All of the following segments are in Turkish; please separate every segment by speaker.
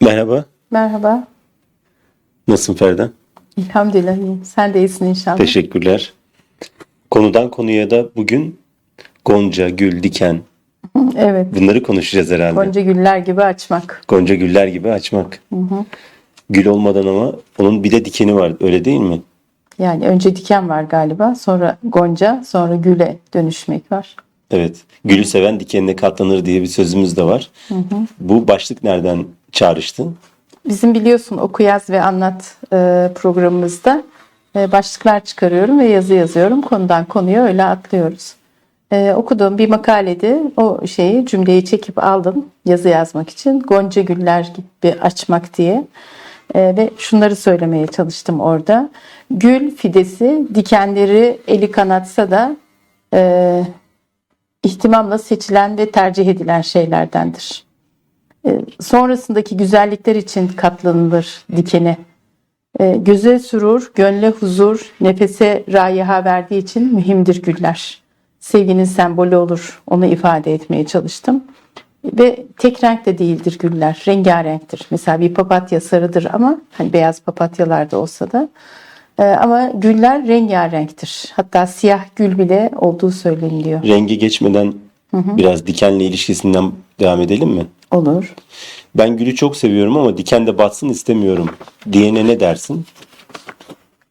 Speaker 1: Merhaba.
Speaker 2: Merhaba.
Speaker 1: Nasılsın Ferda?
Speaker 2: Elhamdülillah iyiyim. Sen de iyisin inşallah.
Speaker 1: Teşekkürler. Konudan konuya da bugün Gonca, Gül, Diken
Speaker 2: Evet.
Speaker 1: bunları konuşacağız herhalde. Gonca,
Speaker 2: Gonca güller gibi açmak.
Speaker 1: güller gibi açmak. Gül olmadan ama onun bir de dikeni var öyle değil mi?
Speaker 2: Yani önce diken var galiba. Sonra gonca, sonra güle dönüşmek var.
Speaker 1: Evet. Gülü seven dikenine katlanır diye bir sözümüz de var. Bu başlık nereden çağrıştı?
Speaker 2: Bizim biliyorsun oku yaz ve anlat e, programımızda e, başlıklar çıkarıyorum ve yazı yazıyorum. Konudan konuya öyle atlıyoruz. E, okuduğum bir makalede o şeyi cümleyi çekip aldım yazı yazmak için. Gonca güller gibi açmak diye. E, ve şunları söylemeye çalıştım orada. Gül fidesi dikenleri eli kanatsa da e, ihtimamla seçilen ve tercih edilen şeylerdendir. E, sonrasındaki güzellikler için katlanılır dikene. E, göze sürur, gönle huzur, nefese rayiha verdiği için mühimdir güller. Sevginin sembolü olur, onu ifade etmeye çalıştım. Ve tek renk de değildir güller, rengarenktir. Mesela bir papatya sarıdır ama hani beyaz papatyalar da olsa da. E, ama güller rengarenktir. Hatta siyah gül bile olduğu söyleniliyor.
Speaker 1: Rengi geçmeden biraz dikenle ilişkisinden devam edelim mi?
Speaker 2: Olur.
Speaker 1: Ben gülü çok seviyorum ama diken de batsın istemiyorum diyene ne dersin?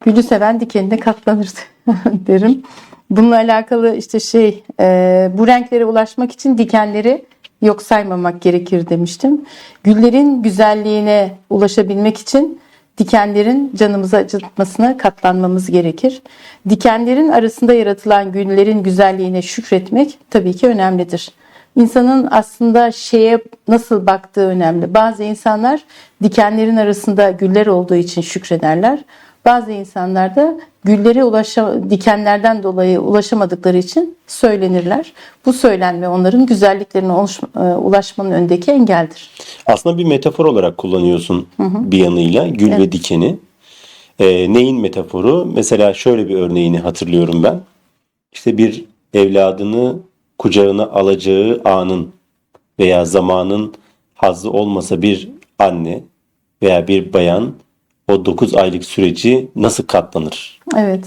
Speaker 2: Gülü seven dikenine katlanır derim. Bununla alakalı işte şey e, bu renklere ulaşmak için dikenleri yok saymamak gerekir demiştim. Güllerin güzelliğine ulaşabilmek için dikenlerin canımızı acıtmasına katlanmamız gerekir. Dikenlerin arasında yaratılan güllerin güzelliğine şükretmek tabii ki önemlidir. İnsanın aslında şeye nasıl baktığı önemli. Bazı insanlar dikenlerin arasında güller olduğu için şükrederler. Bazı insanlar da güllere ulaşa, dikenlerden dolayı ulaşamadıkları için söylenirler. Bu söylenme onların güzelliklerine e, ulaşmanın öndeki engeldir.
Speaker 1: Aslında bir metafor olarak kullanıyorsun bir yanıyla gül ve dikeni. Ee, neyin metaforu? Mesela şöyle bir örneğini hatırlıyorum ben. İşte bir evladını kucağına alacağı anın veya zamanın hazzı olmasa bir anne veya bir bayan o 9 aylık süreci nasıl katlanır
Speaker 2: Evet.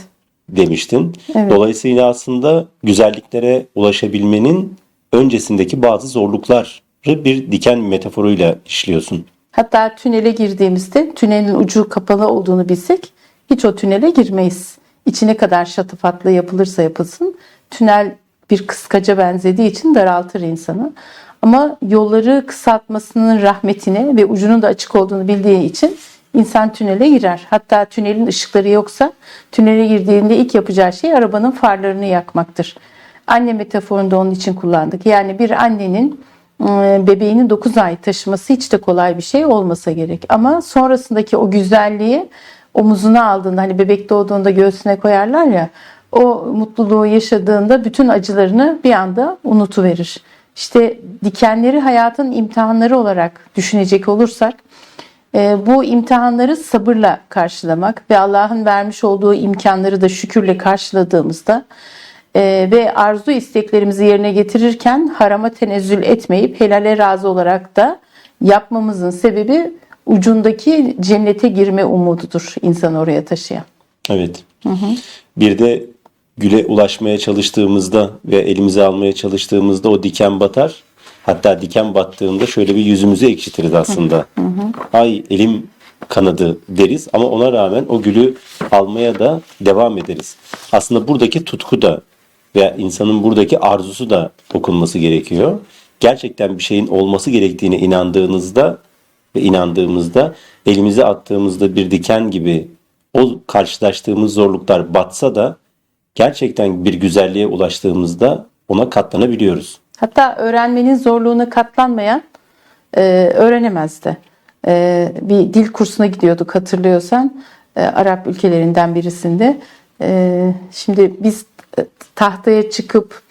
Speaker 1: demiştin.
Speaker 2: Evet.
Speaker 1: Dolayısıyla aslında güzelliklere ulaşabilmenin öncesindeki bazı zorlukları bir diken metaforuyla işliyorsun.
Speaker 2: Hatta tünele girdiğimizde tünelin ucu kapalı olduğunu bilsek hiç o tünele girmeyiz. İçine kadar şatafatlı yapılırsa yapılsın tünel bir kıskaca benzediği için daraltır insanı. Ama yolları kısaltmasının rahmetine ve ucunun da açık olduğunu bildiği için insan tünele girer. Hatta tünelin ışıkları yoksa tünele girdiğinde ilk yapacağı şey arabanın farlarını yakmaktır. Anne metaforunu da onun için kullandık. Yani bir annenin e, bebeğini 9 ay taşıması hiç de kolay bir şey olmasa gerek. Ama sonrasındaki o güzelliği omuzuna aldığında hani bebek doğduğunda göğsüne koyarlar ya o mutluluğu yaşadığında bütün acılarını bir anda unutuverir. İşte dikenleri hayatın imtihanları olarak düşünecek olursak e, bu imtihanları sabırla karşılamak ve Allah'ın vermiş olduğu imkanları da şükürle karşıladığımızda e, ve arzu isteklerimizi yerine getirirken harama tenezzül etmeyip helale razı olarak da yapmamızın sebebi ucundaki cennete girme umududur insan oraya taşıyan.
Speaker 1: Evet. Bir de güle ulaşmaya çalıştığımızda ve elimize almaya çalıştığımızda o diken batar. Hatta diken battığında şöyle bir yüzümüzü ekşitiriz aslında. Ay elim kanadı deriz ama ona rağmen o gülü almaya da devam ederiz. Aslında buradaki tutku da veya insanın buradaki arzusu da dokunması gerekiyor. Gerçekten bir şeyin olması gerektiğine inandığınızda ve inandığımızda elimize attığımızda bir diken gibi o karşılaştığımız zorluklar batsa da gerçekten bir güzelliğe ulaştığımızda ona katlanabiliyoruz.
Speaker 2: Hatta öğrenmenin zorluğuna katlanmayan e, öğrenemezdi. E, bir dil kursuna gidiyorduk hatırlıyorsan e, Arap ülkelerinden birisinde. E, şimdi biz e, tahtaya çıkıp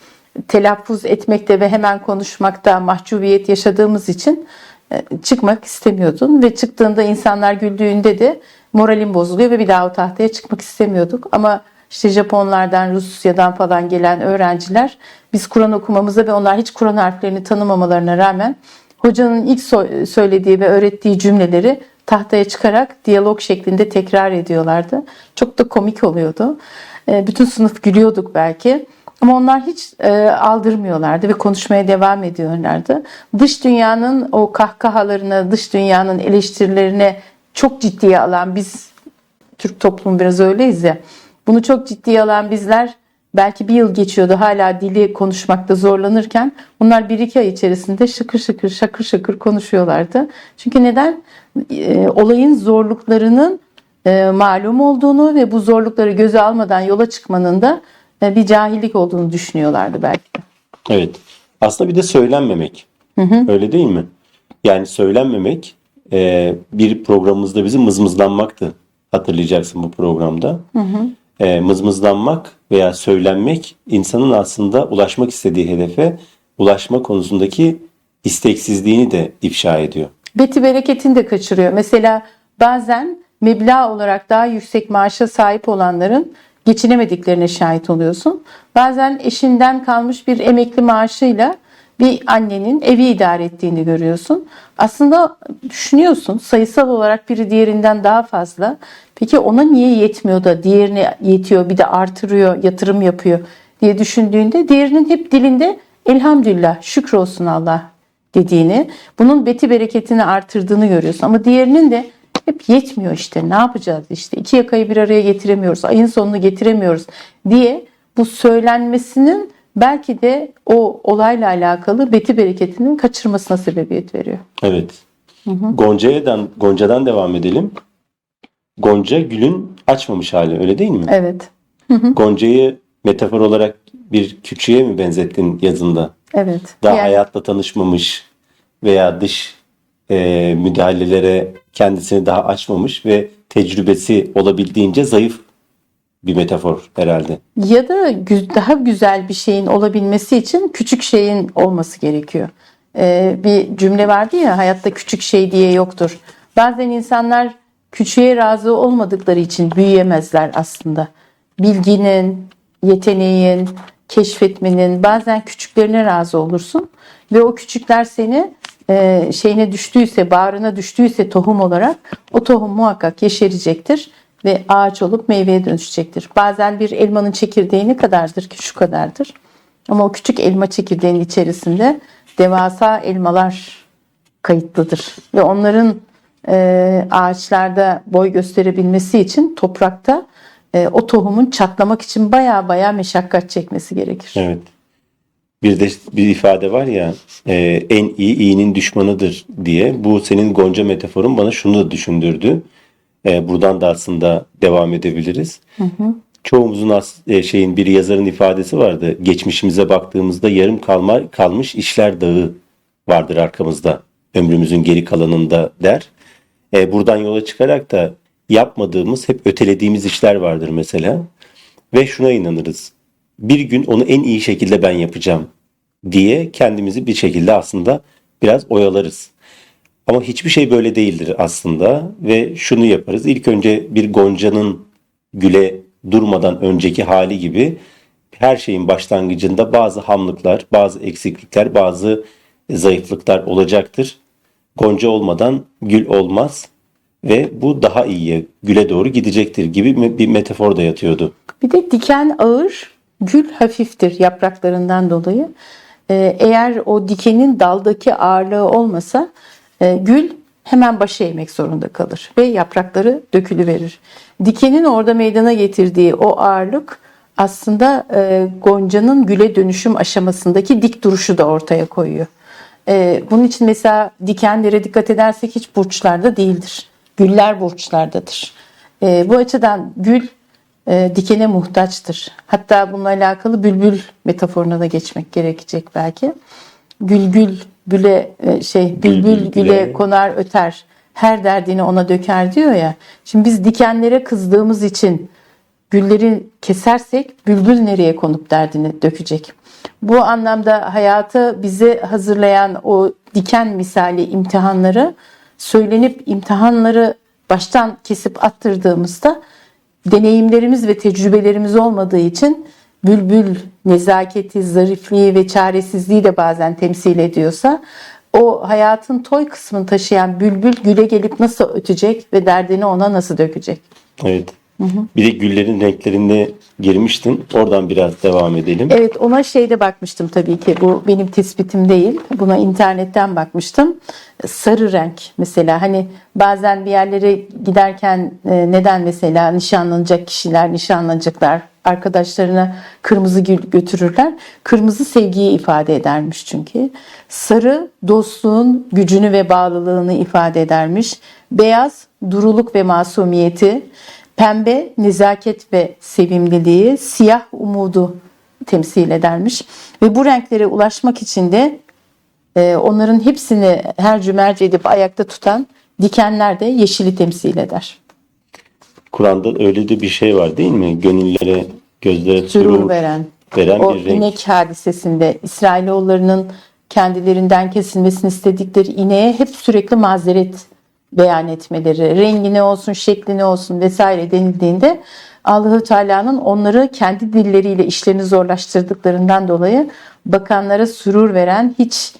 Speaker 2: telaffuz etmekte ve hemen konuşmakta mahcubiyet yaşadığımız için e, çıkmak istemiyordun ve çıktığında insanlar güldüğünde de moralim bozuluyor ve bir daha o tahtaya çıkmak istemiyorduk. Ama işte Japonlardan, Rusya'dan falan gelen öğrenciler biz Kur'an okumamıza ve onlar hiç Kur'an harflerini tanımamalarına rağmen hocanın ilk söylediği ve öğrettiği cümleleri tahtaya çıkarak diyalog şeklinde tekrar ediyorlardı. Çok da komik oluyordu. E, Bütün sınıf gülüyorduk belki. Ama onlar hiç e, aldırmıyorlardı ve konuşmaya devam ediyorlardı. Dış dünyanın o kahkahalarına, dış dünyanın eleştirilerine çok ciddiye alan biz Türk toplumu biraz öyleyiz ya. Bunu çok ciddiye alan bizler belki bir yıl geçiyordu hala dili konuşmakta zorlanırken bunlar bir iki ay içerisinde şıkır şıkır şakır şakır konuşuyorlardı. Çünkü neden? E, olayın zorluklarının e, malum olduğunu ve bu zorlukları göze almadan yola çıkmanın da e, bir cahillik olduğunu düşünüyorlardı belki de.
Speaker 1: Evet. Aslında bir de söylenmemek. Öyle değil mi? Yani söylenmemek e, bir programımızda bizim mızmızlanmaktı. Hatırlayacaksın bu programda. E, mızmızlanmak veya söylenmek insanın aslında ulaşmak istediği hedefe ulaşma konusundaki isteksizliğini de ifşa ediyor.
Speaker 2: Beti bereketini de kaçırıyor. Mesela bazen meblağ olarak daha yüksek maaşa sahip olanların geçinemediklerine şahit oluyorsun. Bazen eşinden kalmış bir emekli maaşıyla bir annenin evi idare ettiğini görüyorsun. Aslında düşünüyorsun sayısal olarak biri diğerinden daha fazla. Peki ona niye yetmiyor da diğerine yetiyor bir de artırıyor, yatırım yapıyor diye düşündüğünde diğerinin hep dilinde elhamdülillah şükür olsun Allah dediğini, bunun beti bereketini artırdığını görüyorsun. Ama diğerinin de hep yetmiyor işte ne yapacağız işte iki yakayı bir araya getiremiyoruz, ayın sonunu getiremiyoruz diye bu söylenmesinin belki de o olayla alakalı beti bereketinin kaçırmasına sebebiyet veriyor.
Speaker 1: Evet. Gonca'dan Gonca'dan devam edelim. Gonca gülün açmamış hali öyle değil mi?
Speaker 2: Evet,
Speaker 1: Gonca'yı metafor olarak bir küçüğe mi benzettin yazında?
Speaker 2: evet.
Speaker 1: Daha
Speaker 2: Yani-
Speaker 1: hayatla tanışmamış veya dış e, müdahalelere kendisini daha açmamış ve tecrübesi olabildiğince zayıf bir metafor herhalde.
Speaker 2: Ya da daha güzel bir şeyin olabilmesi için küçük şeyin olması gerekiyor. Ee, bir cümle vardı ya hayatta küçük şey diye yoktur. Bazen insanlar küçüğe razı olmadıkları için büyüyemezler aslında. Bilginin, yeteneğin, keşfetmenin bazen küçüklerine razı olursun ve o küçükler seni e, şeyine düştüyse, bağrına düştüyse tohum olarak o tohum muhakkak yeşerecektir ve ağaç olup meyveye dönüşecektir. Bazen bir elmanın çekirdeği ne kadardır ki şu kadardır. Ama o küçük elma çekirdeğinin içerisinde devasa elmalar kayıtlıdır. Ve onların e, ağaçlarda boy gösterebilmesi için toprakta e, o tohumun çatlamak için baya baya meşakkat çekmesi gerekir.
Speaker 1: Evet. Bir de bir ifade var ya e, en iyi iyinin düşmanıdır diye. Bu senin Gonca metaforun bana şunu da düşündürdü. E, buradan da aslında devam edebiliriz. Çoğumuzun as- e, şeyin bir yazarın ifadesi vardı. Geçmişimize baktığımızda yarım kalma kalmış işler dağı vardır arkamızda. Ömrümüzün geri kalanında der. E, buradan yola çıkarak da yapmadığımız, hep ötelediğimiz işler vardır mesela. Ve şuna inanırız. Bir gün onu en iyi şekilde ben yapacağım diye kendimizi bir şekilde aslında biraz oyalarız. Ama hiçbir şey böyle değildir aslında ve şunu yaparız. İlk önce bir goncanın güle durmadan önceki hali gibi her şeyin başlangıcında bazı hamlıklar, bazı eksiklikler, bazı zayıflıklar olacaktır. Gonca olmadan gül olmaz ve bu daha iyiye, güle doğru gidecektir gibi bir metafor da yatıyordu.
Speaker 2: Bir de diken ağır, gül hafiftir yapraklarından dolayı. Ee, Eğer o dikenin daldaki ağırlığı olmasa gül hemen başı eğmek zorunda kalır ve yaprakları dökülüverir. Dikenin orada meydana getirdiği o ağırlık aslında e, goncanın güle dönüşüm aşamasındaki dik duruşu da ortaya koyuyor. E, bunun için mesela dikenlere dikkat edersek hiç burçlarda değildir. Güller burçlardadır. E, bu açıdan gül e, dikene muhtaçtır. Hatta bununla alakalı bülbül metaforuna da geçmek gerekecek belki. Gül gül güle e, şey bülbül güle konar öter. Her derdini ona döker diyor ya. Şimdi biz dikenlere kızdığımız için gülleri kesersek bülbül nereye konup derdini dökecek. Bu anlamda hayata bize hazırlayan o diken misali imtihanları söylenip imtihanları baştan kesip attırdığımızda deneyimlerimiz ve tecrübelerimiz olmadığı için bülbül nezaketi, zarifliği ve çaresizliği de bazen temsil ediyorsa o hayatın toy kısmını taşıyan bülbül güle gelip nasıl ötecek ve derdini ona nasıl dökecek?
Speaker 1: Evet. Bir de güllerin renklerine girmiştin. Oradan biraz devam edelim.
Speaker 2: Evet ona şeyde bakmıştım tabii ki bu benim tespitim değil. Buna internetten bakmıştım. Sarı renk mesela hani bazen bir yerlere giderken e, neden mesela nişanlanacak kişiler nişanlanacaklar arkadaşlarına kırmızı gül götürürler. Kırmızı sevgiyi ifade edermiş çünkü. Sarı dostluğun gücünü ve bağlılığını ifade edermiş. Beyaz duruluk ve masumiyeti. Pembe nezaket ve sevimliliği, siyah umudu temsil edermiş. Ve bu renklere ulaşmak için de e, onların hepsini her cümerce edip ayakta tutan dikenler de yeşili temsil eder.
Speaker 1: Kur'an'da öyle de bir şey var değil mi? Gönüllere, gözlere Sürur
Speaker 2: veren.
Speaker 1: veren
Speaker 2: O
Speaker 1: bir renk.
Speaker 2: inek hadisesinde İsrailoğullarının kendilerinden kesilmesini istedikleri ineğe hep sürekli mazeret beyan etmeleri, rengi ne olsun, şekli ne olsun vesaire denildiğinde Allahu Teala'nın onları kendi dilleriyle işlerini zorlaştırdıklarından dolayı bakanlara sürur veren hiç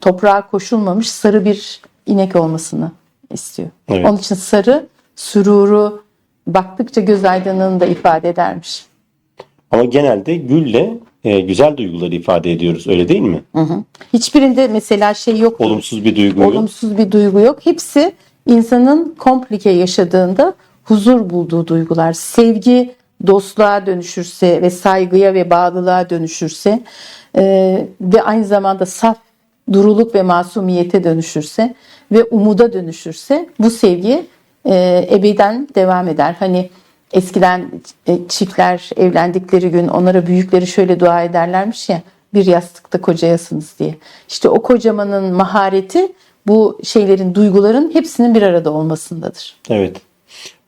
Speaker 2: toprağa koşulmamış sarı bir inek olmasını istiyor.
Speaker 1: Evet.
Speaker 2: Onun için sarı süruru baktıkça göz aydınlığını da ifade edermiş.
Speaker 1: Ama genelde gülle e, güzel duyguları ifade ediyoruz. Öyle değil mi?
Speaker 2: Hiçbirinde mesela şey yok.
Speaker 1: Olumsuz bir duygu yok.
Speaker 2: olumsuz bir duygu yok. Hepsi insanın komplike yaşadığında huzur bulduğu duygular. Sevgi dostluğa dönüşürse ve saygıya ve bağlılığa dönüşürse e, ve aynı zamanda saf duruluk ve masumiyete dönüşürse ve umuda dönüşürse bu sevgi e, ebeden devam eder. Hani eskiden e, çiftler evlendikleri gün onlara büyükleri şöyle dua ederlermiş ya bir yastıkta kocayasınız diye. İşte o kocamanın mahareti bu şeylerin, duyguların hepsinin bir arada olmasındadır.
Speaker 1: Evet.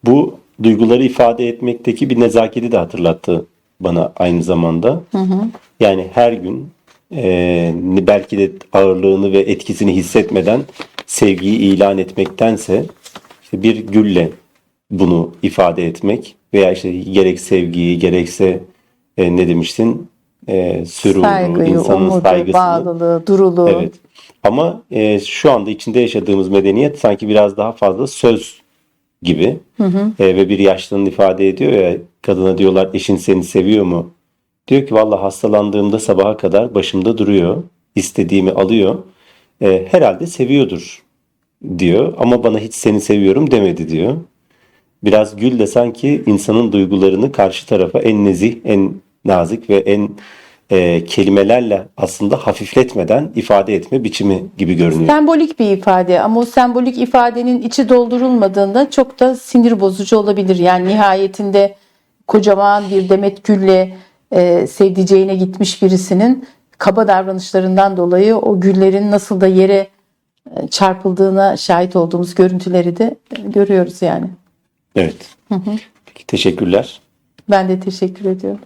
Speaker 1: Bu duyguları ifade etmekteki bir nezaketi de hatırlattı bana aynı zamanda. Yani her gün e, belki de ağırlığını ve etkisini hissetmeden sevgiyi ilan etmektense işte bir gülle bunu ifade etmek veya işte gerek sevgiyi gerekse e, ne demiştin e, süruru,
Speaker 2: Saygıyı,
Speaker 1: insanın
Speaker 2: umudu,
Speaker 1: saygısını
Speaker 2: bağlılığı, duruluğu.
Speaker 1: Evet. Ama e, şu anda içinde yaşadığımız medeniyet sanki biraz daha fazla söz gibi E, ve bir yaşlının ifade ediyor ya kadına diyorlar eşin seni seviyor mu? Diyor ki valla hastalandığımda sabaha kadar başımda duruyor. istediğimi alıyor. E, herhalde seviyordur diyor ama bana hiç seni seviyorum demedi diyor. Biraz gül de sanki insanın duygularını karşı tarafa en nezih, en nazik ve en e, kelimelerle aslında hafifletmeden ifade etme biçimi gibi görünüyor.
Speaker 2: Sembolik bir ifade ama o sembolik ifadenin içi doldurulmadığında çok da sinir bozucu olabilir. Yani nihayetinde kocaman bir demet gülle e, sevdiceğine gitmiş birisinin kaba davranışlarından dolayı o güllerin nasıl da yere e, çarpıldığına şahit olduğumuz görüntüleri de e, görüyoruz yani.
Speaker 1: Evet. Peki, teşekkürler.
Speaker 2: Ben de teşekkür ediyorum.